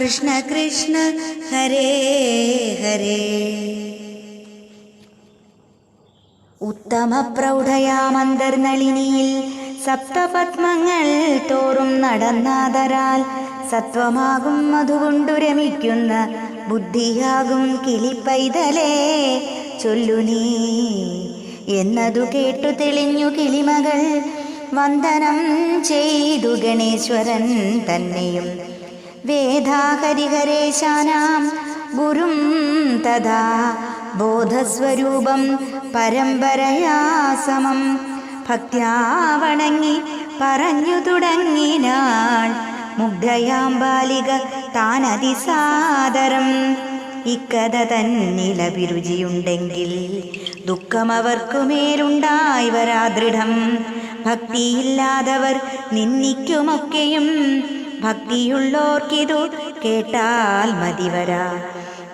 കൃഷ്ണ കൃഷ്ണ ഹരേ ഹരേ. ഉത്തമ പ്രൗഢയാമന്തർനളിനിയിൽ സപ്തപത്മങ്ങൾ തോറും നടന്നാതരാൽ സത്വമാകും അതുകൊണ്ടു രമിക്കുന്ന ബുദ്ധിയാകും കിളിപ്പൈതലേ. ചൊല്ലു നീ എന്നതു കേട്ടു തെളിഞ്ഞു കിളിമകൾ വന്ദനം ചെയ്തു ഗണേശ്വരൻ തന്നെയും. വേദാഹരിഹരേശാനാം ഗുരും തഥാ ബോധസ്വരൂപം പരമ്പരയാ സമം. ഭക്ത്യാ വണങ്ങി പറഞ്ഞു തുടങ്ങിനാൾ മുഗ്ധയാം ബാലിക താനതിസാദരം. ഇക്കഥ തന്നിലഭിരുചിയുണ്ടെങ്കിൽ ദുഃഖമവർക്കുമേലുണ്ടായി വരാദൃഢം. ഭക്തിയില്ലാതവർ നിന്ദിക്കുമൊക്കെയും ഭക്തിയുള്ളോർക്കിതു കേട്ടാൽ മതിവരാ.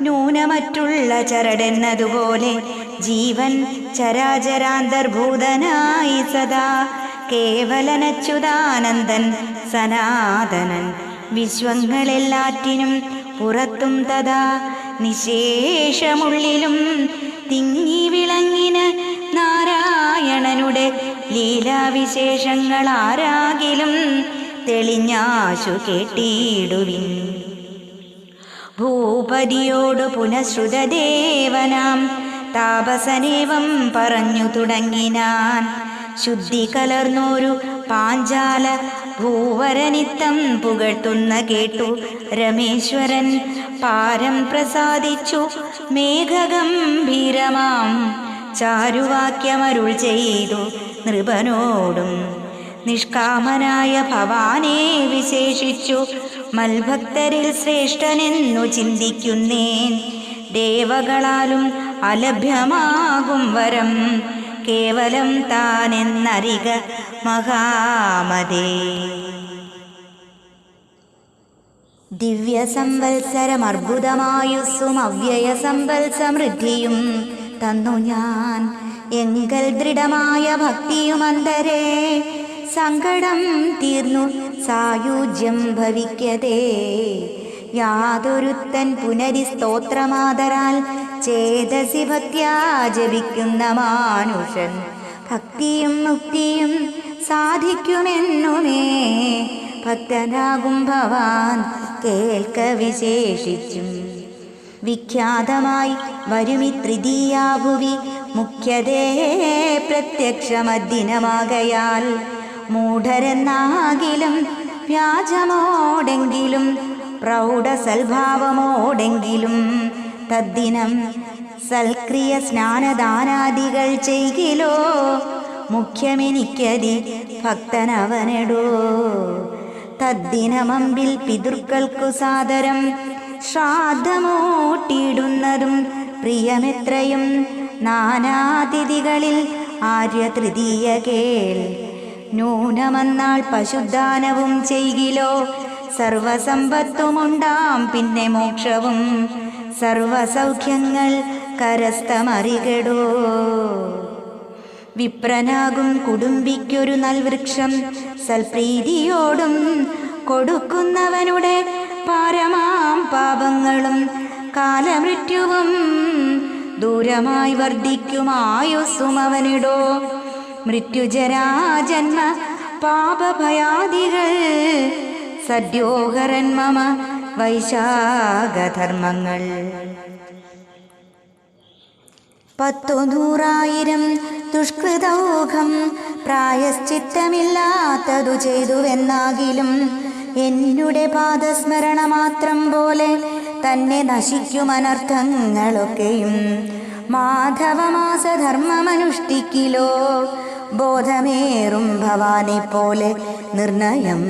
ന്യൂനമറ്റുള്ള ചരടെന്നതുപോലെ ജീവൻ ചരാചരാന്തർഭൂതനായി സദാ. കേവലനച്യുതാനന്ദൻ സനാതനൻ വിശ്വങ്ങളെല്ലാറ്റിനും പുറത്തും തഥാ. നിശേഷമുള്ളിലും തിങ്ങി വിളങ്ങിന് നാരായണനുടെ ലീലാവിശേഷങ്ങൾ ആരാകിലും തെളിഞ്ഞാശു കേട്ടിടുവിൻ ഭൂപതിയോട് പുനഃശ്രുതദേവനാം താപസനേവം പറഞ്ഞു തുടങ്ങിനാൻ. ശുദ്ധി കലർന്നോരു പാഞ്ചാല ഭൂവരനിത്തം പുകഴ്ത്തുന്ന കേട്ടു രമേശ്വരൻ. പാരം പ്രസാദിച്ചു മേഘഗംഭീരമാം. ചാരുവാക്യമരുൾ ചെയ്തു നൃപനോടും നിഷ്കാമനായ ഭവാനെ വിശേഷിച്ചു. മൽഭക്തരിൽ ശ്രേഷ്ഠനെന്നു ചിന്തിക്കുന്നേൻ. ദേവകളാലും അലഭ്യമാകും വരം. കേവലം താനെന്നറിക മഹാമതേ. ദിവ്യ സംവത്സരമർബുദമായുസ്സും അവ്യയ സംവത്സമൃദ്ധിയും തന്നു ഞാൻ. എങ്കൽ ദൃഢമായ ഭക്തിയും അന്തരേ സങ്കടം തീർന്നു. സായുജ്യം ഭവിക്കതേ യാതൊരുത്തൻ പുനരി സ്തോത്രമാതരാൽ ചേതസി ജപിക്കുന്ന മാനുഷൻ. ഭക്തിയും മുക്തിയും സാധിക്കുമെന്നുമേ. ഭക്തനാകും ഭവാൻ കേൾക്ക വിശേഷിച്ചും. വിഖ്യാതമായി വരുമി തൃതീയാഭുവി മുഖ്യതേ പ്രത്യക്ഷമദ്ദിനമാകയാൽ മൂഢരെന്നാകിലും വ്യാജമോടെങ്കിലും പ്രൗഢസൽഭാവമോടെങ്കിലും തദ്ദിനം സൽക്രിയ സ്നാനദാനാദികൾ ചെയ്കിലോ മുഖ്യമെനിക്കതി ഭക്തനവനെടോ. തദ്ദിനമമ്പിൽ പിതൃക്കൾക്കു സാദരം ശ്രാദ്ധമോട്ടിടുന്നതും പ്രിയമെത്രയും നാനാതിഥികളിൽ ആര്യ തൃതീയ കേൾ. നൂനമന്നാൾ പശുദാനവും ചെയ്കിലോ സർവസമ്പത്തുമുണ്ടാം പിന്നെ മോക്ഷവും. സർവസൗഖ്യങ്ങൾ കരസ്ഥമറികടോ. വിപ്രനാകും കുടുംബിക്കൊരു നൽവൃക്ഷം. സൽപ്രീതിയോടും കൊടുക്കുന്നവനുടെ പാരമാം പാപങ്ങളും കാലമൃത്യുവും ദൂരമായി വർദ്ധിക്കും ആയുസ്സും മൃത്യുജരാജന്മ പാപഭയാദികൾ സദ്യോഹരൻ മമ വൈശാഖധർമ്മങ്ങൾ. പത്തു നൂറായിരം ദുഷ്കൃതൗഘം പ്രായശ്ചിത്തമില്ലാത്തതു ചെയ്തുവെന്നാകിലും എന്നുടെ പാദസ്മരണ മാത്രം പോലെ തന്നെ നശിക്കും അനർത്ഥങ്ങളൊക്കെയും മാധവമാസധർമ്മമനുഷ്ഠിക്കിലോ ബോധമേറും ഭവാനെ പോലെ നിർണയം.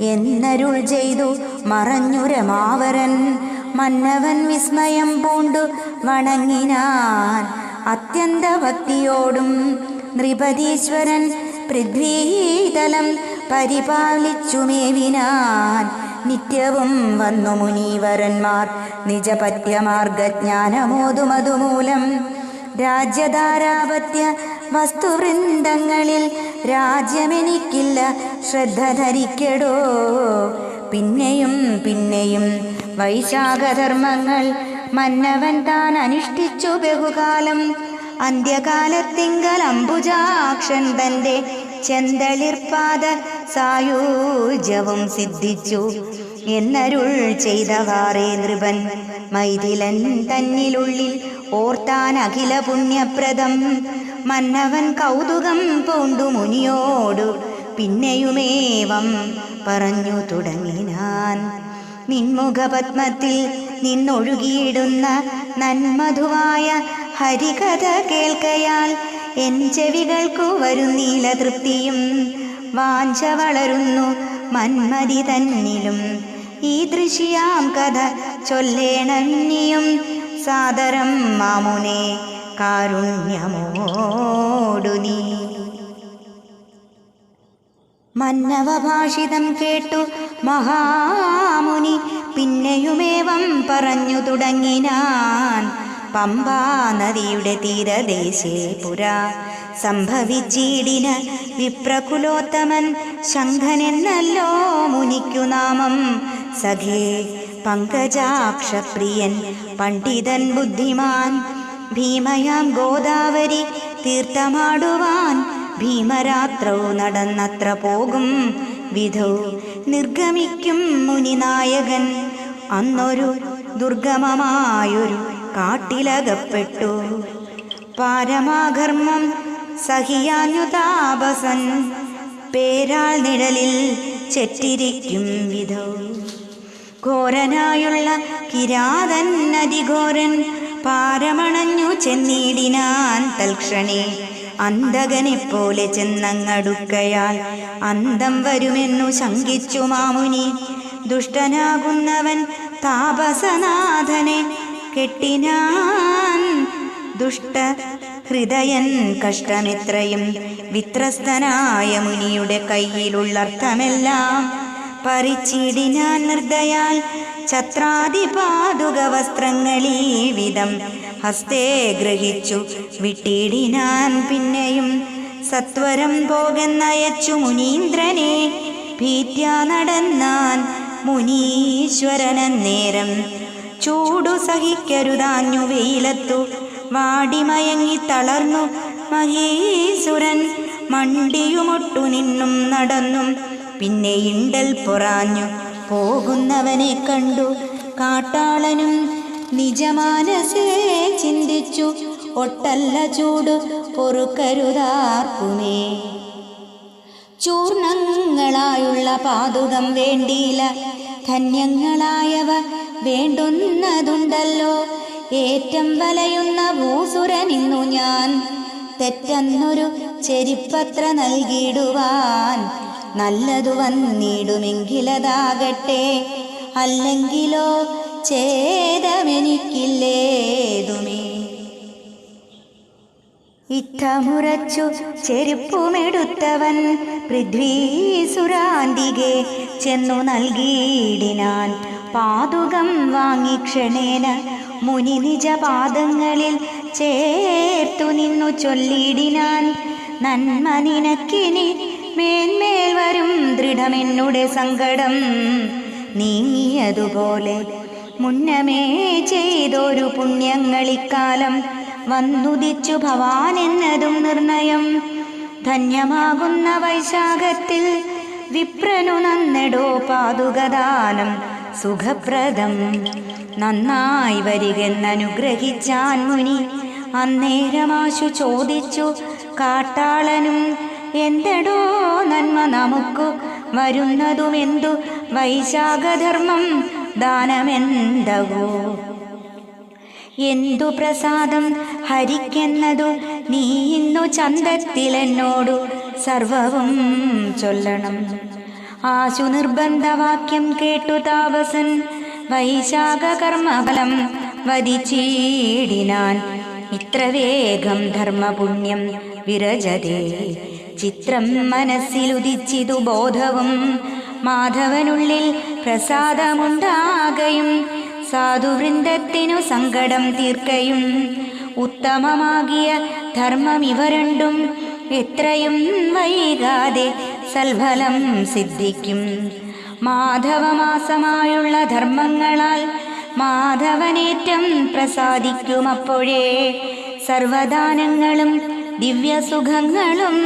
എന്നരുൾ ചെയ്തു മറഞ്ഞുരമാവരൻ. മന്നവൻ വിസ്മയം പൂണ്ടു വണങ്ങിനാൻ അത്യന്ത ഭക്തിയോടും നൃപതീശ്വരൻ പൃഥ്വീതലം പരിപാലിച്ചുമേവിനാൻ നിത്യവും വന്നു മുനീവരന്മാർ നിജപത്യമാർഗജ്ഞാനമോതുമതുമൂലം. രാജ്യധാരാപത്യ വസ്തുവൃന്ദങ്ങളിൽ രാജ്യമെനിക്കില്ല ശ്രദ്ധ ധരിക്കടോ. പിന്നെയും പിന്നെയും വൈശാഖധർമ്മങ്ങൾ മന്നവൻ താൻ അനുഷ്ഠിച്ചു ബഹുകാലം. അന്ത്യകാലത്തിങ്കൽ അംബുജാക്ഷൻ തന്റെ ചെന്തളിർപ്പാത സായൂജവും സിദ്ധിച്ചു. എന്നരുൾ ചെയ്തവാറേ നൃപൻ മൈഥിലൻ തന്നിലുള്ളിൽ ഓർത്താൻ അഖില പുണ്യപ്രദം മന്നവൻ കൗതുകം പൂണ്ടു മുനിയോടു. പിന്നെയുമേവം പറഞ്ഞു തുടങ്ങിനാൻ. നിൻമുഖപത്മത്തിൽ നിന്നൊഴുകിയിടുന്ന നന്മധുവായ ഹരികഥ കേൾക്കയാൽ എൻ ചെവികൾക്കു വരുന്നീല തൃപ്തിയും വാഞ്ച വളരുന്നു മന്മതി തന്നിലും. ഈ ദൃശ്യാം കഥ ചൊല്ലേണന്നിയും സാദരം മാമുനെ കാരുണ്യമോടു നീ. മന്നവഭാഷിതം കേട്ടു മഹാമുനി പിന്നെയുമേവം പറഞ്ഞു തുടങ്ങിനാൻ. പമ്പാ നദിയുടെ തീരദേശേ പുരാ സംഭവിച്ചീടിന വിപ്രകുലോത്തമൻ ശംഖനെന്നല്ലോ മുനിക്കു നാമം. സഖേ പങ്കജാക്ഷപ്രിയൻ പണ്ഡിതൻ ബുദ്ധിമാൻ ഭീമയാം ഗോദാവരി തീർത്ഥമാടുവാൻ ഭീമരാത്രോ നടന്നത്ര പോകും. വിധോ നിർഗമിക്കും മുനിനായകൻ. അന്നൊരു ദുർഗമമായൊരു കാട്ടിലകപ്പെട്ടു. പാരമാഘർമ്മം സഹിയാനുതാപസൻ താപസൻ. പേരാൾ നിഴലിൽ ചെറ്റിരിക്കും വിധോ. ഘോരനായുള്ള കിരാതൻ അതിഘോരൻ പാരമണഞ്ഞു ചെന്നിടിനാൻ തൽക്ഷണേ. അന്തകനെ പോലെ ചെന്നങ്ങടുക്കയാൽ അന്തം വരുമെന്നു ശങ്കിച്ചു മാമുനി. ദുഷ്ടനാകുന്നവൻ താപസനാഥനെ കെട്ടിനാൻ ദുഷ്ട ഹൃദയൻ കഷ്ടമിത്രയും വിത്രസ്തനായ മുനിയുടെ കയ്യിലുള്ളർത്ഥമെല്ലാം പറിച്ചിടിനാൻ നിർദ്ദയാൽ ഛത്രാതിപാതുക വസ്ത്രങ്ങളീ വിധം ഹസ്തേ ഗ്രഹിച്ചു. വിട്ടിടിനാൻ പിന്നെയും സത്വരം പോകെന്നയച്ചു മുനീന്ദ്രനെ. ഭീത്യാ നടന്നാൻ മുനീശ്വരനന്നേരം ചൂടു സഹിക്കരുതാഞ്ഞു വെയിലത്തു. വാടിമയങ്ങി തളർന്നു മഹീസുരൻ മണ്ടിയുമൊട്ടു നിന്നും നടന്നും പിന്നെ ഇണ്ടൽ പൊറാഞ്ഞു. പോകുന്നവനെ കണ്ടു. കാട്ടാളനും നിജമാനസേ ചിന്തിച്ചു. ഒട്ടല്ല ചൂട് പൊറുക്കരുതാർക്കുമേ ചൂർണങ്ങളായുള്ള പാതുകം വേണ്ടിയില്ല. ധന്യങ്ങളായവ വേണ്ടുന്നതുണ്ടല്ലോ. ഏറ്റം വലയുന്ന ഭൂസുരനിന്നു ഞാൻ. തെറ്റെന്നൊരു ചെരിപ്പത്ര നൽകിയിടുവാൻ നല്ലതു വന്നിടുമെങ്കിലതാകട്ടെ. അല്ലെങ്കിലോ ഛേദമെനിക്കില്ലേതുമേ. ഇത്തമുറച്ചു ചെരുപ്പുമെടുത്തവൻ പൃഥ്വീസുരാന്തികെ ചെന്നു നൽകിയിടിനാൻ പാതുകം വാങ്ങിക്ഷണേന മുനി നിജ പാദങ്ങളിൽ ചേർത്തു നിന്നു ചൊല്ലിയിടിനാൻ നന്മ നിനക്കിനി മേന്മേൽ വരും ദൃഢമെന്നുടെ സങ്കടം നീങ്ങിയതുപോലെ മുന്നമേ ചെയ്തൊരു പുണ്യങ്ങളിക്കാലം വന്നുദിച്ചു ഭവാൻ എന്നതും നിർണയം. ധന്യമാകുന്ന വൈശാഖത്തിൽ വിപ്രനു നന്നെടോ പാതുകദാനം. സുഖപ്രദം. നന്നായി വരികെന്നനുഗ്രഹിച്ചാൻ മുനി അന്നേരമാശു ചോദിച്ചു കാട്ടാളനും എന്തെടോ നന്മ നമുക്കു? വരുന്നതുമെന്തു? വൈശാഖധർമ്മം ദാനമെന്തവോ എന്തു പ്രസാദം ഹരിക്കെന്നതു? നീ ഇന്നു ചന്തത്തിലെന്നോടു സർവവും ചൊല്ലണം. ആശു നിർബന്ധവാക്യം കേട്ടു താപസൻ. വൈശാഖകർമ്മഫലം വധിച്ചീടിനാൻ. ഇത്ര വേഗം ധർമ്മപുണ്യം വിരജതേ ചിത്രം മനസ്സിലുദിച്ചിതു ബോധവും മാധവനുള്ളിൽ പ്രസാദമുണ്ടാകയും സാധുവൃന്ദത്തിനു സങ്കടം തീർക്കയും ഉത്തമമാകിയ ധർമ്മം ഇവ രണ്ടും എത്രയും വൈകാതെ സൽഫലം സിദ്ധിക്കും. മാധവമാസമായുള്ള ധർമ്മങ്ങളാൽ മാധവനേറ്റം പ്രസാദിക്കുമപ്പോഴേ സർവദാനങ്ങളും ദിവ്യസുഖങ്ങളും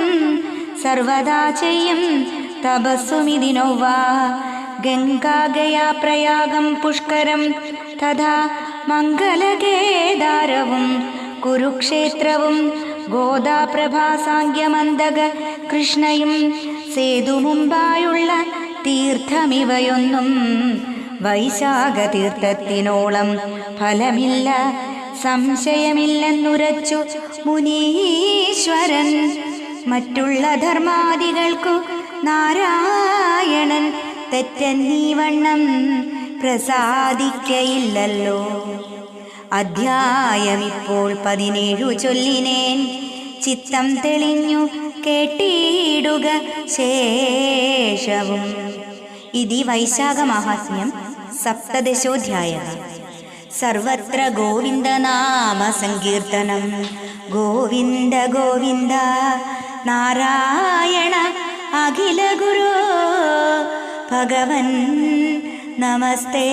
സർവദാ ചെയ്യും. തപസ്സുമിതിനൊവ്വ ഗംഗാഗയാ പ്രയാഗം പുഷ്കരം. തഥാ മംഗലകേദാരവും കുരുക്ഷേത്രവും ഗോദാപ്രഭാസാങ്ക്യമന്തക കൃഷ്ണയും. സേതുമുമ്പായുള്ള തീർത്ഥമിവയൊന്നും വൈശാഖ തീർത്ഥത്തിനോളം ഫലമില്ല. സംശയമില്ലെന്നുരച്ചു മുനീശ്വരൻ. മറ്റുള്ള ധർമാദികൾക്കു നാരായണൻ. തെറ്റന്നീവണ്ണം പ്രസാദിക്കയില്ലല്ലോ. അധ്യായമിപ്പോൾ പതിനേഴു ചൊല്ലിനേൻ. ചിത്തം തെളിഞ്ഞു കേട്ടിടുക ശേഷവും. ഇതി വൈശാഖ മഹാത്മ്യം സപ്തദശോധ്യായ. സർവത്ര ഗോവിന്ദനാമ സങ്കീർത്തനം. ഗോവിന്ദ ഗോവിന്ദ നാരായണ അഖില ഗുരു ഭഗവൻ നമസ്തേ.